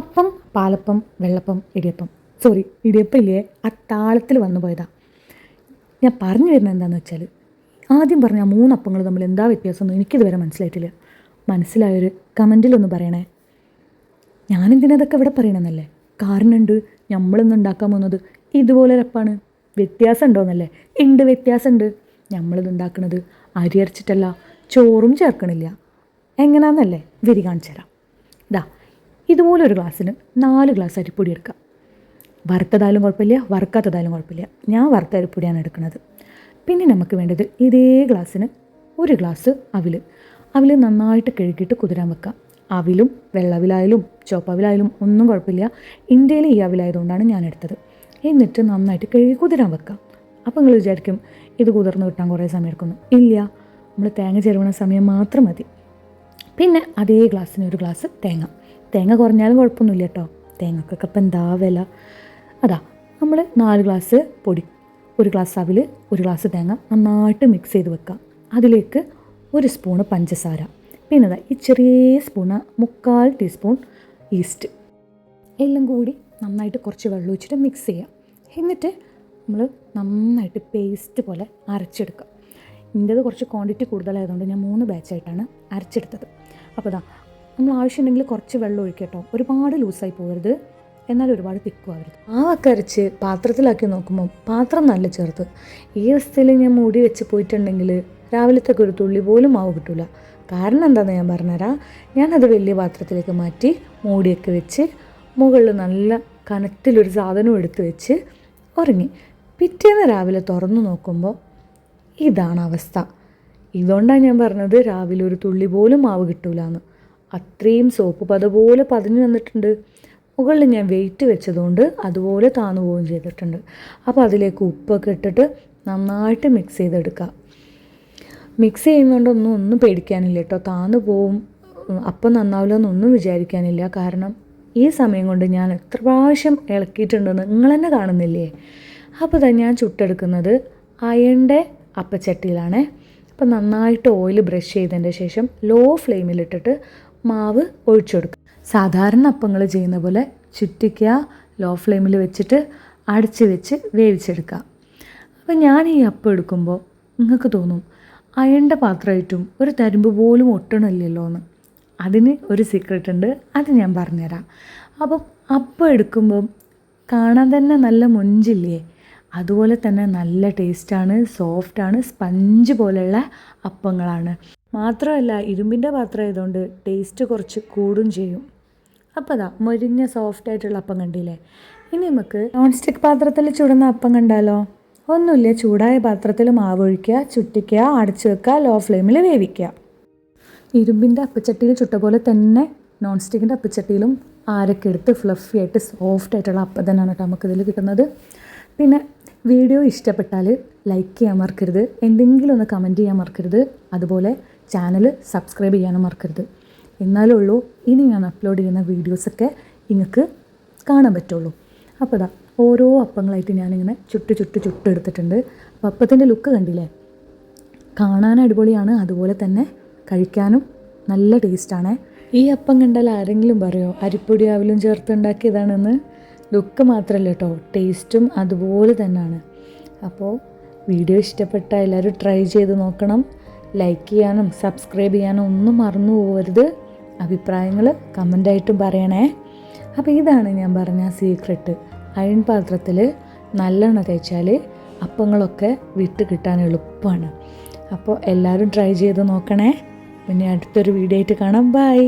അപ്പം പാലപ്പം വെള്ളപ്പം ഇടിയപ്പം. സോറി ഇടിയപ്പം ഇല്ലേ? ആ താളത്തിൽ വന്നു പോയതാ. ഞാൻ പറഞ്ഞു വരുന്നത് എന്താണെന്ന് വെച്ചാൽ ആദ്യം പറഞ്ഞ ആ മൂന്നപ്പങ്ങൾ തമ്മിൽ എന്താ വ്യത്യാസമൊന്നും എനിക്കിതുവരെ മനസ്സിലായിട്ടില്ല. മനസ്സിലായൊരു കമന്റിലൊന്ന് പറയണേ. ഞാനെന്തിനതൊക്കെ ഇവിടെ പറയണമെന്നല്ലേ കാരണമുണ്ട് നമ്മളിന്ന് ഉണ്ടാക്കാൻ പോകുന്നത് ഇതുപോലെ രപ്പാണ് വ്യത്യാസം ഉണ്ടോയെന്നല്ലേ ഉണ്ട് വ്യത്യാസമുണ്ട്. നമ്മളിത് ഉണ്ടാക്കുന്നത് അരി അരച്ചിട്ടല്ല ചോറും ചേർക്കണില്ല. എങ്ങനെയാണെന്നല്ലേ വിരി കാണിച്ചു തരാം ഇതാ ഇതുപോലെ ഒരു ഗ്ലാസ്സിന് നാല് ഗ്ലാസ് അരിപ്പൊടി എടുക്കാം. വറുത്തതായാലും കുഴപ്പമില്ല വറുക്കാത്തതായാലും കുഴപ്പമില്ല. ഞാൻ വറുത്ത അരിപ്പൊടിയാണ് എടുക്കുന്നത്. പിന്നെ നമുക്ക് വേണ്ടത് ഇതേ ഗ്ലാസ്സിന് ഒരു ഗ്ലാസ് അവിൽ അവിൽ നന്നായിട്ട് കഴുകിയിട്ട് കുതിരാൻ വെക്കാം. അവിലും വെള്ളവിലായാലും ചോപ്പവിലായാലും ഒന്നും കുഴപ്പമില്ല. ഇന്ത്യയിൽ ഈ അവിലായതുകൊണ്ടാണ് ഞാൻ എടുത്തത്. എന്നിട്ട് നന്നായിട്ട് കഴുകി കുതിരാൻ വെക്കാം. അപ്പോൾ നിങ്ങൾ വിചാരിക്കും ഇത് കുതിർന്ന് കിട്ടാൻ കുറേ സമയം എടുക്കുന്നു. ഇല്ല നമ്മൾ തേങ്ങ ചെരുവണ സമയം മാത്രം മതി. പിന്നെ അതേ ഗ്ലാസ്സിന് ഒരു ഗ്ലാസ് തേങ്ങ. തേങ്ങ കുറഞ്ഞാലും കുഴപ്പമൊന്നുമില്ല കേട്ടോ തേങ്ങക്കൊക്കെ ഇപ്പം എന്താ വില? അതാ നമ്മൾ നാല് ഗ്ലാസ് പൊടി ഒരു ഗ്ലാസ് അവിൽ ഒരു ഗ്ലാസ് തേങ്ങ നന്നായിട്ട് മിക്സ് ചെയ്ത് വെക്കാം. അതിലേക്ക് ഒരു സ്പൂണ് പഞ്ചസാര. പിന്നെ ഈ ചെറിയ സ്പൂണ് മുക്കാൽ ടീസ്പൂൺ ഈസ്റ്റ് എല്ലാം കൂടി നന്നായിട്ട് കുറച്ച് വെള്ളം ഒഴിച്ചിട്ട് മിക്സ് ചെയ്യാം. എന്നിട്ട് നമ്മൾ നന്നായിട്ട് പേസ്റ്റ് പോലെ അരച്ചെടുക്കുക ഇതിന്റെത് കുറച്ച് ക്വാണ്ടിറ്റി കൂടുതലായതുകൊണ്ട് ഞാൻ മൂന്ന് ബാച്ചായിട്ടാണ് അരച്ചെടുത്തത്. അപ്പോൾ ഇതാ നമ്മൾ ആവശ്യമുണ്ടെങ്കിൽ കുറച്ച് വെള്ളം ഒഴിക്കട്ടോ. ഒരുപാട് ലൂസായി പോകരുത്. എന്നാൽ ഒരുപാട് തിക്കും ആവരുത് ആ വക്ക അരച്ച് പാത്രത്തിലാക്കി നോക്കുമ്പോൾ പാത്രം നല്ല ചേർത്ത് ഈ അവസ്ഥയിൽ ഞാൻ മൂടി വെച്ച് പോയിട്ടുണ്ടെങ്കിൽ രാവിലത്തേക്ക് ഒരു തുള്ളി പോലും മാവ് കിട്ടില്ല കാരണം എന്താണെന്ന് ഞാൻ പറഞ്ഞുതരാം. ഞാനത് വലിയ പാത്രത്തിലേക്ക് മാറ്റി മൂടിയൊക്കെ വെച്ച് മുകളിൽ നല്ല കനത്തിലൊരു സാധനം എടുത്ത് വെച്ച് ഉറങ്ങി. പിറ്റേന്ന് രാവിലെ തുറന്നു നോക്കുമ്പോൾ ഇതാണ് അവസ്ഥ. ഇതുകൊണ്ടാണ് ഞാൻ പറഞ്ഞത് രാവിലെ ഒരു തുള്ളി പോലും മാവ് കിട്ടൂല എന്ന് അത്രയും സോപ്പ് പത പോലെ പതിഞ്ഞു വന്നിട്ടുണ്ട് മുകളിൽ ഞാൻ വെയിറ്റ് വെച്ചതുകൊണ്ട് അതുപോലെ താന്നു പോവുകയും ചെയ്തിട്ടുണ്ട്. അപ്പോൾ അതിലേക്ക് ഉപ്പൊക്കെ ഇട്ടിട്ട് നന്നായിട്ട് മിക്സ് ചെയ്തെടുക്കുക മിക്സ് ചെയ്യുന്നതുകൊണ്ടൊന്നും ഒന്നും പേടിക്കാനില്ല കേട്ടോ. താന്നു പോവും. അപ്പം നന്നാവില്ല എന്നൊന്നും വിചാരിക്കാനില്ല. കാരണം ഈ സമയം കൊണ്ട് ഞാൻ എത്ര പ്രാവശ്യം ഇളക്കിയിട്ടുണ്ടെന്ന് നിങ്ങൾ തന്നെ കാണുന്നില്ലേ? അപ്പോൾ തന്നെ ഞാൻ ചുട്ടെടുക്കുന്നത് അയണിന്റെ അപ്പച്ചട്ടിയിലാണേ. അപ്പം നന്നായിട്ട് ഓയിൽ ബ്രഷ് ചെയ്തതിന്റെ ശേഷം ലോ ഫ്ലെയിമിലിട്ടിട്ട് മാവ് ഒഴിച്ചു കൊടുക്കുക സാധാരണ അപ്പങ്ങൾ ചെയ്യുന്ന പോലെ ചുറ്റിക്കുക ലോ ഫ്ലെയിമിൽ വെച്ചിട്ട് അടച്ച് വെച്ച് വേവിച്ചെടുക്കുക അപ്പോൾ ഞാൻ ഈ അപ്പം എടുക്കുമ്പോൾ നിങ്ങൾക്ക് തോന്നും അയണ്ട പാത്രമായിട്ടും ഒരു തരുമ്പ് പോലും ഒട്ടണില്ലല്ലോ എന്ന് അതിന് ഒരു സീക്രട്ട് ഉണ്ട് അത് ഞാൻ പറഞ്ഞുതരാം. അപ്പം അപ്പം എടുക്കുമ്പം കാണാൻ തന്നെ നല്ല മൊഞ്ചില്ലേ? അതുപോലെ തന്നെ നല്ല ടേസ്റ്റാണ് സോഫ്റ്റാണ് സ്പഞ്ച് പോലെയുള്ള അപ്പങ്ങളാണ്. മാത്രമല്ല ഇരുമ്പിന്റെ പാത്രം ആയതുകൊണ്ട് ടേസ്റ്റ് കുറച്ച് കൂടും ചെയ്യും. അപ്പോൾ അതാ മൊരിഞ്ഞ സോഫ്റ്റ് ആയിട്ടുള്ള അപ്പം കണ്ടില്ലേ? ഇനി നമുക്ക് നോൺ സ്റ്റിക്ക് പാത്രത്തിൽ ചുടുന്ന അപ്പം കണ്ടാലോ? ഒന്നുമില്ല ചൂടായ പാത്രത്തിൽ മാവ് ഒഴിക്കുക ചുട്ടിക്കുക അടച്ചു വെക്കുക ലോ ഫ്ലെയിമിൽ വേവിക്കുക. ഇരുമ്പിന്റെ അപ്പച്ചട്ടിയിൽ ചുട്ട പോലെ തന്നെ നോൺ സ്റ്റിക്കിന്റെ അപ്പച്ചട്ടിയിലും ആരൊക്കെ എടുത്ത് ഫ്ലഫി ആയിട്ട് സോഫ്റ്റ് ആയിട്ടുള്ള അപ്പം തന്നെയാണ് കേട്ടോ നമുക്കിതിൽ കിട്ടുന്നത്. പിന്നെ വീഡിയോ ഇഷ്ടപ്പെട്ടാൽ ലൈക്ക് ചെയ്യാൻ മറക്കരുത്. എന്തെങ്കിലും ഒന്ന് കമന്റ് ചെയ്യാൻ മറക്കരുത്. അതുപോലെ ചാനൽ സബ്സ്ക്രൈബ് ചെയ്യാനും മറക്കരുത്. എന്നാലേ ഉള്ളൂ ഇനി ഞാൻ അപ്ലോഡ് ചെയ്യുന്ന വീഡിയോസൊക്കെ നിങ്ങൾക്ക് കാണാൻ പറ്റുള്ളൂ. അപ്പോൾ ഇതാ ഓരോ അപ്പങ്ങളായിട്ട് ഞാനിങ്ങനെ ചുട്ട് ചുട്ട് ചുട്ടെടുത്തിട്ടുണ്ട് അപ്പോൾ അപ്പത്തിന്റെ ലുക്ക് കണ്ടില്ലേ? കാണാൻ അടിപൊളിയാണ് അതുപോലെ തന്നെ കഴിക്കാനും നല്ല ടേസ്റ്റാണ് ഈ അപ്പം കണ്ടാൽ ആരെങ്കിലും പറയോ അരിപ്പൊടി ആവിലും ചേർത്ത് ഉണ്ടാക്കിയതാണെന്ന്? ലുക്ക് മാത്രമല്ല കേട്ടോ ടേസ്റ്റും അതുപോലെ തന്നെയാണ്. അപ്പോൾ വീഡിയോ ഇഷ്ടപ്പെട്ട എല്ലാവരും ട്രൈ ചെയ്ത് നോക്കണം. ലൈക്ക് ചെയ്യാനും സബ്സ്ക്രൈബ് ചെയ്യാനും ഒന്നും മറന്നു പോകരുത്. അഭിപ്രായങ്ങൾ കമന്റായിട്ടും പറയണേ. അപ്പോൾ ഇതാണ് ഞാൻ പറഞ്ഞ സീക്രട്ട് അയൺ പാത്രത്തിൽ നല്ലെണ്ണ തേച്ചാൽ അപ്പങ്ങളൊക്കെ വിട്ട് കിട്ടാൻ എളുപ്പമാണ് അപ്പോൾ എല്ലാവരും ട്രൈ ചെയ്ത് നോക്കണേ. പിന്നെ അടുത്തൊരു വീഡിയോ ആയിട്ട് കാണാം. ബൈ